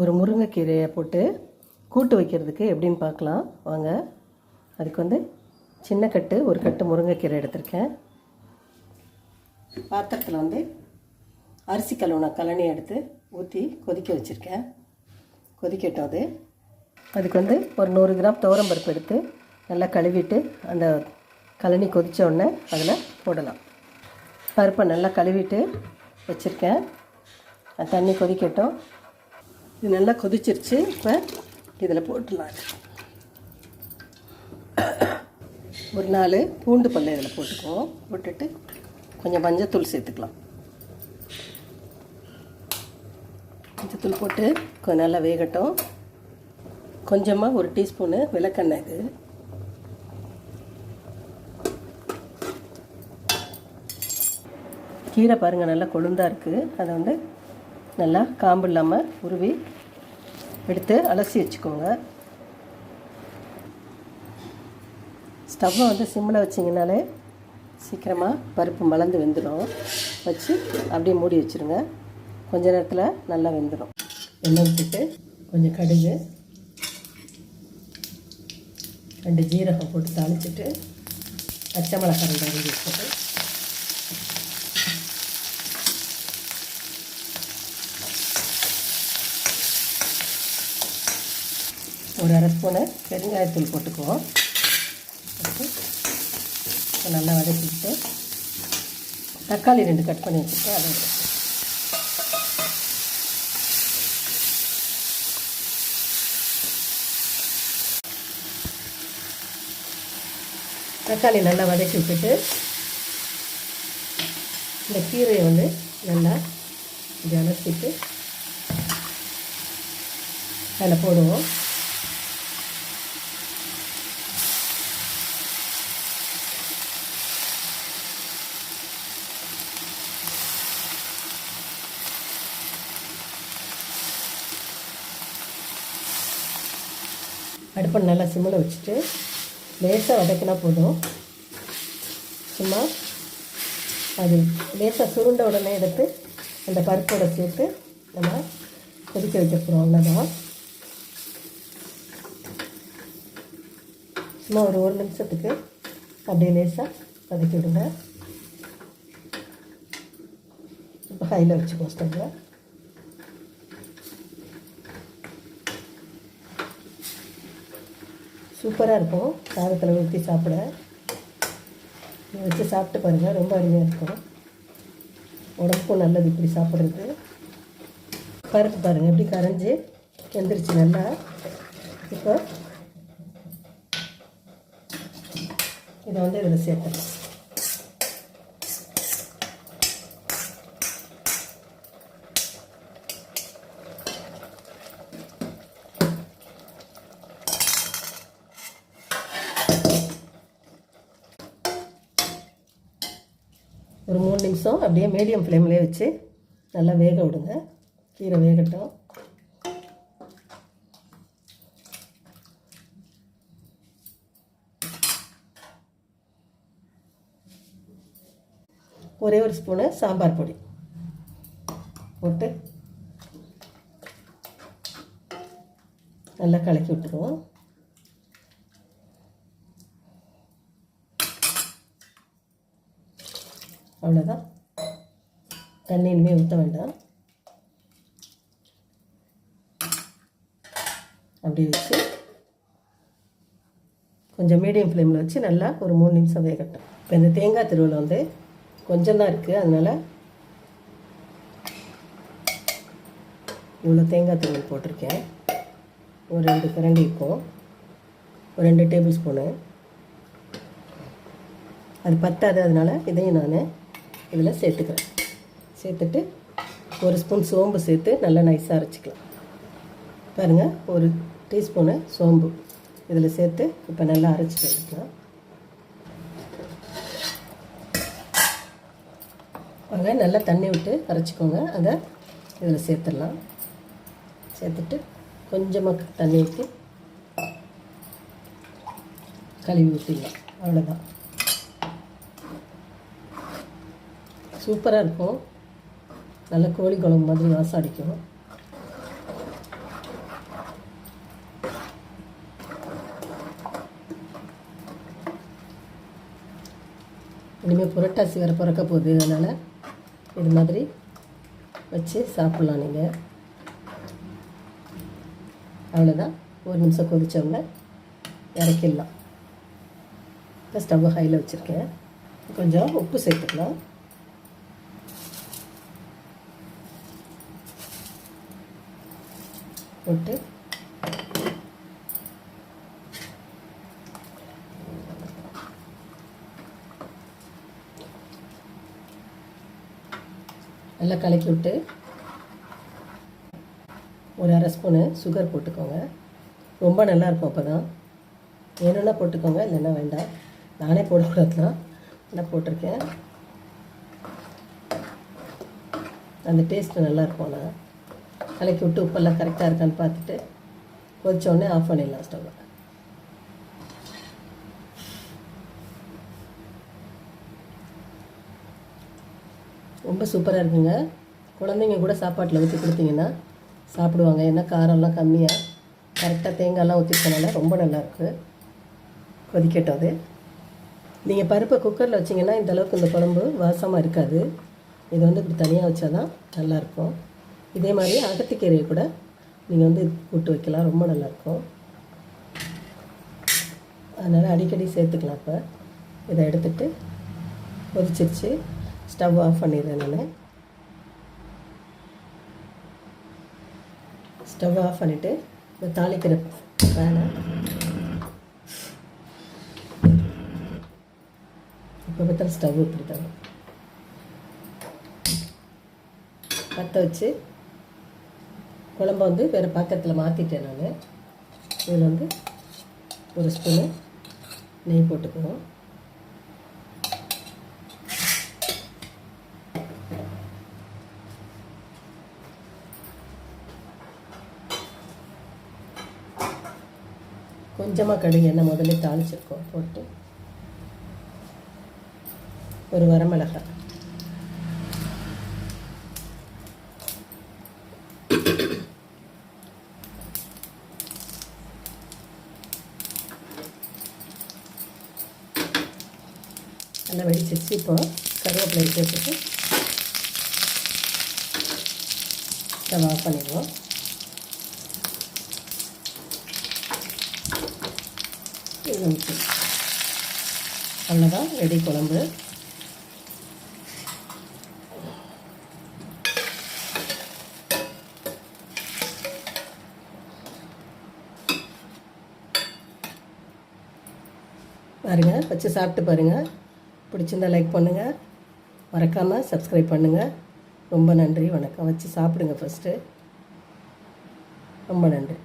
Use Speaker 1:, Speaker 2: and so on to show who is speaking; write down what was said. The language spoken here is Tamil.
Speaker 1: ஒரு முருங்கைக்கீரையை போட்டு கூட்டு வைக்கிறதுக்கு எப்படின்னு பார்க்கலாம். வாங்க. அதுக்கு வந்து சின்ன கட்டு ஒரு கட்டு முருங்கைக்கீரை எடுத்திருக்கேன். பாத்திரத்தில் வந்து அரிசி கழுவுன கழனி எடுத்து ஊற்றி கொதிக்க வச்சுருக்கேன். கொதிக்கட்டும் அது. அதுக்கு வந்து ஒரு நூறு கிராம் துவரம் பருப்பு எடுத்து நல்லா கழுவிட்டு அந்த கழனி கொதித்த உடனே அதில் போடலாம். பருப்பை நல்லா கழுவிட்டு வச்சுருக்கேன். தண்ணி கொதிக்கட்டும். இது நல்லா கொதிச்சிருச்சு. இப்போ இதில் போட்டுடலாம். ஒரு நாலு பூண்டு பல்ல இதில் போட்டுக்குவோம் போட்டுட்டு கொஞ்சம் மஞ்சத்தூள் சேர்த்துக்கலாம். மஞ்சத்தூள் போட்டு கொஞ்சம் நல்லா வேகட்டும். கொஞ்சமாக ஒரு டீஸ்பூனு விளக்கெண்ணெய் இது. கீரை பாருங்கள் நல்லா கொழுந்தாக இருக்குது அதை வந்து நல்லா காம்பு இல்லாமல் உருவி எடுத்து அலசி வச்சுக்கோங்க. ஸ்டவ்வை வந்து சிம்மில் வச்சிங்கனாலே சீக்கிரமாக பருப்பு மலர்ந்து வெந்துடும் வச்சு அப்படியே மூடி வச்சுருங்க. கொஞ்ச நேரத்தில் நல்லா வெந்துடும் எண்ணெய் விட்டுட்டு கொஞ்சம் கடுகு ரெண்டு ஜீரகம் போட்டு தாளிச்சிட்டு பச்சை மிளகாய் ரெண்டு போட்டு ஒரு அரை ஸ்பூனு பெருங்காயத்தூள் போட்டுக்குவோம். போட்டு நல்லா வதக்கிக்கிட்டு தக்காளி ரெண்டு கட் பண்ணி வச்சுருக்கேன் அதை தக்காளி நல்லா வதக்கி விட்டுட்டு இந்த கீரையை வந்து நல்லா இப்படி அலசிட்டு அதில் போடுவோம். அடுப்பை நல்லா சிம்மில் வச்சுட்டு லேசாக வதக்கினா போதும். சும்மா அது லேசாக சுருண்ட உடனே எடுத்து அந்த பருப்போட சேர்த்து நம்ம கொதிக்க வைக்க போகிறோம் அவ்வளோதான் சும்மா ஒரு ஒரு நிமிஷத்துக்கு அப்படியே லேசாக வதக்கி விடுங்க. இப்போ ஹையில் வச்சுக்கோ ஸ்டவ்வில் சூப்பராக இருக்கும். சாதத்தில் ஊற்றி சாப்பிட. வச்சு சாப்பிட்டு பாருங்கள் ரொம்ப அருமையாக இருக்கும். உடம்புக்கும் நல்லது இப்படி சாப்பிட்றது. பருப்பு பாருங்கள் எப்படி கரைஞ்சி வெந்துருச்சு நல்லா. இப்போ இதை வந்து இதில் சேர்த்துக்கலாம். ஒரு மூணு நிமிஷம் அப்படியே மீடியம் ஃப்ளேம்லேயே வச்சு நல்லா வேக விடுங்க. கீரை வேகட்டும். ஒரே ஒரு ஸ்பூனு சாம்பார் பொடி போட்டு நல்லா கலக்கி விட்டுருவோம். அவ்வளோதான் தண்ணி இனிமேல் ஊற்ற வேண்டாம். அப்படி வச்சு கொஞ்சம் மீடியம் ஃப்ளேமில் வச்சு நல்லா ஒரு மூணு நிமிஷம் வேகட்டும். இப்போ இந்த தேங்காய் திருவில் வந்து கொஞ்சம் தான் இருக்குது அதனால் இவ்வளோ தேங்காய் திருவல் போட்டிருக்கேன். ஒரு ரெண்டு கரண்டி இருக்கும். ஒரு ரெண்டு டேபிள் ஸ்பூனு. அது பத்தாது அதனால் இதையும் நான் இதில் சேர்த்துக்கிறேன். சேர்த்துட்டு ஒரு ஸ்பூன் சோம்பு சேர்த்து நல்லா நைஸாக அரைச்சிக்கலாம். பாருங்கள் ஒரு டீஸ்பூனு சோம்பு இதில் சேர்த்து இப்போ நல்லா அரைச்சிட்டு எடுக்கலாம். வாங்க நல்லா தண்ணி விட்டு அரைச்சிக்கோங்க. அதை இதில் சேர்த்துடலாம். சேர்த்துட்டு கொஞ்சமாக தண்ணி ஊற்றி கழுவி ஊற்றிடலாம் அவ்வளோதான் சூப்பராக இருக்கும். நல்ல கோழி குழம்பு மாதிரி வாசம் அடிக்கும். இனிமேல் புரட்டாசி வேறு பிறக்க போகுது. அதனால் இது மாதிரி வச்சு சாப்பிட்லாம் நீங்கள் அவ்வளோதான் ஒரு நிமிஷம் கொதித்தோம்னா இறக்கிடலாம். இப்போ ஸ்டவ் ஹையில் வச்சுருக்கேன். கொஞ்சம் உப்பு சேர்த்துக்கலாம். போட்டு. நல்லா கலக்கி விட்டு ஒரு அரை ஸ்பூனு சுகர் போட்டுக்கோங்க. ரொம்ப நல்லா இருக்கும் அப்போ தான் வேணும்னா போட்டுக்கோங்க இல்லைன்னா வேண்டாம். நானே போடக்கூடாது தான் நல்லா போட்டிருக்கேன். அந்த டேஸ்ட்டு நல்லாயிருக்கும் ஆனால் கலக்கி விட்டு உப்பெல்லாம் கரெக்டாக இருக்கான்னு பார்த்துட்டு கொதிச்ச உடனே ஆஃப் பண்ணிடலாம் ஸ்டவ்வை ரொம்ப சூப்பராக இருக்குங்க. குழந்தைங்க கூட சாப்பாட்டில் ஊற்றி கொடுத்தீங்கன்னா சாப்பிடுவாங்க. ஏன்னா காரம்லாம் கம்மியாக கரெக்டாக தேங்காய்லாம் ஊற்றிருக்கனால ரொம்ப நல்லாயிருக்கு கொதிக்கட்டும் அது. நீங்கள் பருப்பை குக்கரில் வச்சிங்கன்னா இந்தளவுக்கு இந்த குழம்பு வாசமாக இருக்காது. இது வந்து இப்படி தனியாக வச்சா தான் நல்லாயிருக்கும் இதே மாதிரி அகத்திக்கீரையை கூட நீங்கள் வந்து கூட்டு வைக்கலாம். ரொம்ப நல்லாயிருக்கும். அதனால் அடிக்கடி சேர்த்துக்கலாம் இப்போ. இதை எடுத்துட்டு கொதிச்சிருச்சு. ஸ்டவ் ஆஃப் பண்ணிடுறேன் நான். ஸ்டவ் ஆஃப் பண்ணிவிட்டு இந்த தாளிக்கிற பேனை. இப்போ பார்த்தாலும் ஸ்டவ் இப்படி தரும் பற்ற வச்சு குழம்ப வந்து வேறு பாத்திரத்தில் மாற்றிட்டேன் நான். இதில் வந்து ஒரு ஸ்பூனு நெய் போட்டுக்குவோம் கொஞ்சமாக கடுகு எண்ணெய் முதல்ல தாளிச்சிருக்கோம் போட்டு. ஒரு வரமிளகாய். நல்லா வெடிச்சிச்சு இப்போது கருவேப்பிலை எடுத்து வச்சுட்டு ஸ்டவ் ஆஃப் பண்ணிடுவோம். இது அவ்வளோதான் ரெடி குழம்பு. பாருங்கள் வச்சு சாப்பிட்டு பாருங்கள் பிடிச்சிருந்தா லைக் பண்ணுங்கள் மறக்காமல் சப்ஸ்கிரைப் பண்ணுங்கள் ரொம்ப நன்றி. வணக்கம். வச்சு சாப்பிடுங்க ஃபஸ்ட்டு ரொம்ப நன்றி.